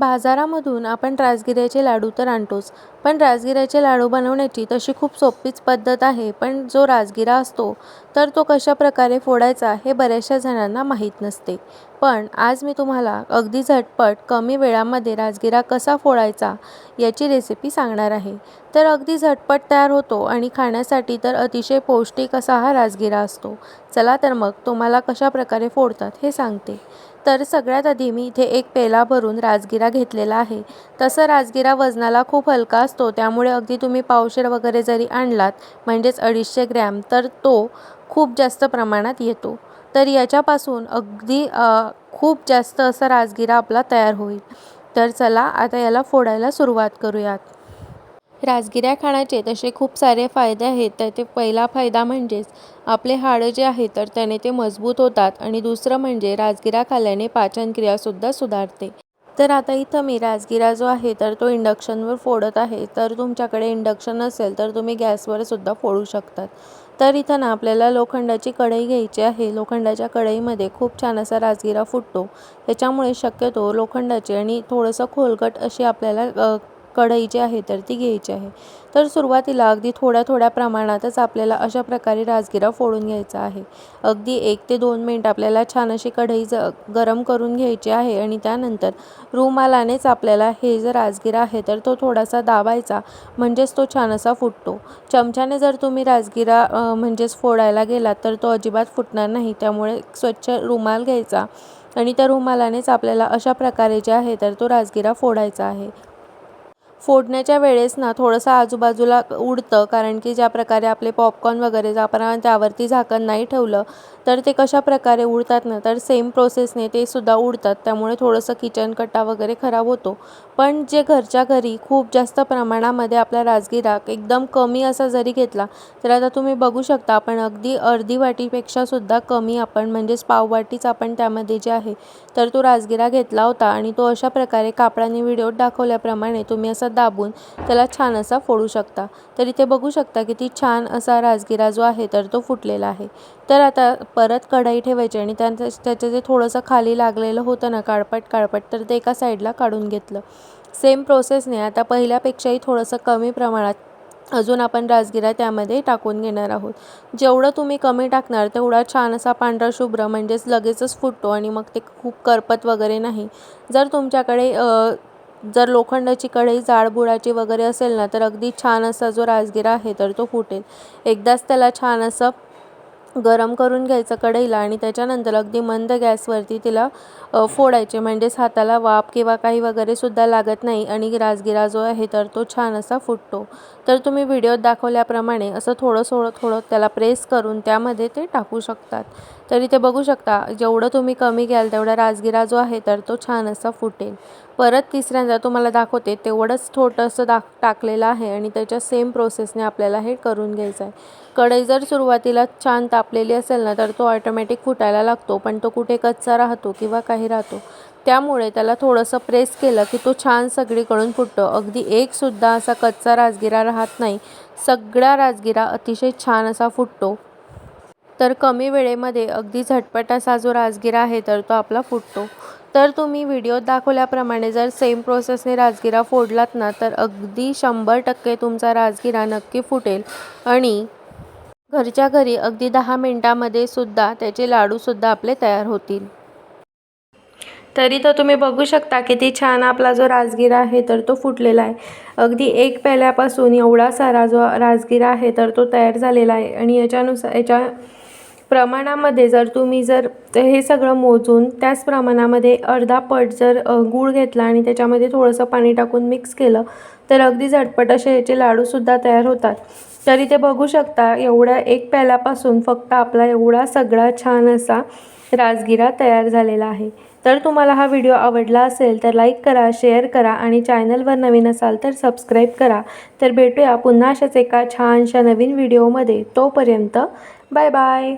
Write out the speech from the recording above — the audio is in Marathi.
बाजारामधून आपण राजगिऱ्याचे लाडू तर आणतोच पण राजगिऱ्याचे लाडू बनवण्याची तशी खूप सोपीच पद्धत आहे पण जो राजगिरा असतो तर तो कशा प्रकारे फोडायचा हे बऱ्याचशा जणांना माहीत नसते. पण आज मी तुम्हाला अगदी झटपट कमी वेळामध्ये राजगिरा कसा फोडायचा याची रेसिपी सांगणार आहे. तर अगदी झटपट तयार होतो आणि खाण्यासाठी तर अतिशय पौष्टिक असा हा राजगिरा असतो. चला तर मग तुम्हाला कशा प्रकारे फोडतात हे सांगते. तर सगळ्यात आधी मी इथे एक पेला भरून राजगिरा घेतलेला आहे. तसं राजगिरा वजनाला खूप हलका असतो त्यामुळे अगदी तुम्ही पावशेर वगैरे जरी आणलात म्हणजेच अडीचशे ग्रॅम तर तो खूप जास्त प्रमाणात येतो. तर याच्यापासून अगदी खूप जास्त असा राजगिरा आपला तयार होईल. तर चला आता याला फोडायला सुरुवात करूयात. राजगिऱ्या खाण्याचे तसे खूप सारे फायदे आहेत. तर ते पहिला फायदा म्हणजेच आपले हाडं जे आहे तर त्याने ते मजबूत होतात. आणि दुसरं म्हणजे राजगिरा खाल्ल्याने पाचनक्रियासुद्धा सुधारते. तर आता इथं मी राजगिरा जो आहे तर तो इंडक्शनवर फोडत आहे. तर तुमच्याकडे इंडक्शन असेल तर तुम्ही गॅसवर सुद्धा फोडू शकतात. तर इथं ना आपल्याला लोखंडाची कढई घ्यायची आहे. लोखंडाच्या कढईमध्ये खूप छान असा राजगिरा फुटतो. त्याच्यामुळे शक्यतो लोखंडाची आणि थोडंसं खोलगट अशी आपल्याला कढई जी आहे तर ती घ्यायची आहे. तर सुरुवातीला अगदी थोड्या थोड्या प्रमाणातच आपल्याला अशा प्रकारे राजगिरा फोडून घ्यायचा आहे. अगदी एक ते दोन मिनिट आपल्याला छान अशी कढई ज गरम करून घ्यायची आहे आणि त्यानंतर रुमालानेच आपल्याला हे जर राजगिरा आहे तर तो थोडासा दाबायचा म्हणजेच तो छान असा फुटतो. चमच्याने जर तुम्ही राजगिरा म्हणजेच फोडायला गेलात तर तो अजिबात फुटणार नाही. त्यामुळे स्वच्छ रुमाल घ्यायचा आणि त्या रुमालानेच आपल्याला अशा प्रकारे जे आहे तर तो राजगिरा फोडायचा आहे. फोडण्याच्या वेळेस ना थोडंसं आजूबाजूला उडतं कारण की ज्या प्रकारे आपले पॉपकॉर्न वगैरे जर आपण त्यावरती झाकण नाही ठेवलं तर ते कशा प्रकारे उडतात ना तर सेम प्रोसेसने ते सुद्धा उडतात. त्यामुळे थोडंसं किचन कट्टा वगैरे खराब होतो. पण जे घरच्या घरी खूप जास्त प्रमाणामध्ये आपला राजगिरा एकदम कमी असा जरी घेतला तर आता तुम्ही बघू शकता आपण अगदी अर्धी वाटीपेक्षा सुद्धा कमी आपण म्हणजेच पाववाटीच आपण त्यामध्ये जे आहे तर तो राजगिरा घेतला होता. आणि तो अशा प्रकारे कापडाने व्हिडिओत दाखवल्याप्रमाणे तुम्ही असा दाबून त्याला छान असा फोडू शकता. तर इथे बघू शकता किती छान असा राजगिरा जो आहे तर तो फुटलेला आहे. तर आता परत कढई ठेवायची आणि त्या त्याचं जे थोडंसं खाली लागलेलं होतं ना काळपट काळपट तर ते एका साईडला काढून घेतलं. सेम प्रोसेसने आता पहिल्यापेक्षाही थोडंसं कमी प्रमाणात अजून आपण राजगिरा त्यामध्ये टाकून घेणार आहोत. जेवढं तुम्ही कमी टाकणार तेवढा छान असा पांढरा शुभ्र म्हणजेच लगेचच फुटतो आणि मग ते खूप करपत वगैरे नाही. जर तुमच्याकडे जर लोखंडाची कढई जाडबुडाची वगैरे असेल ना तर अगदी छान असा जो राजगिरा आहे तर तो फुटेल. एकदाच त्याला छान असं गरम करून घ्यायचं कढईला आणि त्याच्यानंतर अगदी मंद गॅसवरती तिला फोडायचे. म्हणजेच हाताला वाफ किंवा काही वगैरेसुद्धा लागत नाही आणि राजगिरा जो आहे तर तो छान असा फुटतो. तर तुम्ही व्हिडिओत दाखवल्याप्रमाणे असं थोडं थोडं थोडं त्याला प्रेस करून त्यामध्ये ते टाकू शकतात. तर इथे बघू शकता जेवढं तुम्ही कमी घ्याल तेवढा राजगिरा जो आहे तर तो छान असा फुटेल. परत तिसऱ्यांदा तुम्हाला दाखवते तेवढंच थोटंसं दाख टाकलेलं आहे आणि त्याच्या सेम प्रोसेसने आपल्याला हे करून घ्यायचं आहे. कढई जर सुरुवातीला छान कापलेली असेल ना तर तो ऑटोमॅटिक फुटायला लागतो पण तो कुठे कच्चा राहतो किंवा काही राहतो. त्यामुळे त्याला थोडंसं प्रेस केलं की तो छान सगळीकडून फुटतो. अगदी एकसुद्धा असा कच्चा राजगिरा राहत नाही. सगळा राजगिरा अतिशय छान असा फुटतो. तर कमी वेळेमध्ये अगदी झटपट असा जो राजगिरा आहे तर तो आपला फुटतो. तर तुम्ही व्हिडिओत दाखवल्याप्रमाणे जर सेम प्रोसेसने राजगिरा फोडलात ना तर अगदी शंभर टक्के तुमचा राजगिरा नक्की फुटेल. आणि घरच्या घरी अगदी दहा मिनटामध्ये सुद्धा त्याचे लाडूसुद्धा आपले तयार होतील. तरी तर तुम्ही बघू शकता किती छान आपला जो राजगिरा आहे तर तो फुटलेला आहे. अगदी एक पेल्यापासून एवढा सारा जो राजगिरा आहे तर तो तयार झालेला आहे. आणि याच्यानुसार याच्या प्रमाणामध्ये जर तुम्ही जर हे सगळं मोजून त्याच प्रमाणामध्ये अर्धा पट जर गूळ घेतला आणि त्याच्यामध्ये थोडंसं पाणी टाकून मिक्स केलं तर अगदी झटपट असे याचे लाडूसुद्धा तयार होतात. तर इथे बघू शकता एवढ्या एक पॅलापासून फक्त आपला एवढा सगळा छान असा राजगिरा तयार झालेला आहे. तर तुम्हाला हा व्हिडिओ आवडला असेल तर लाईक करा शेअर करा आणि चॅनलवर नवीन असाल तर सबस्क्राईब करा. तर भेटूया पुन्हा अशाच एका छानशा नवीन व्हिडिओमध्ये. तोपर्यंत बाय बाय.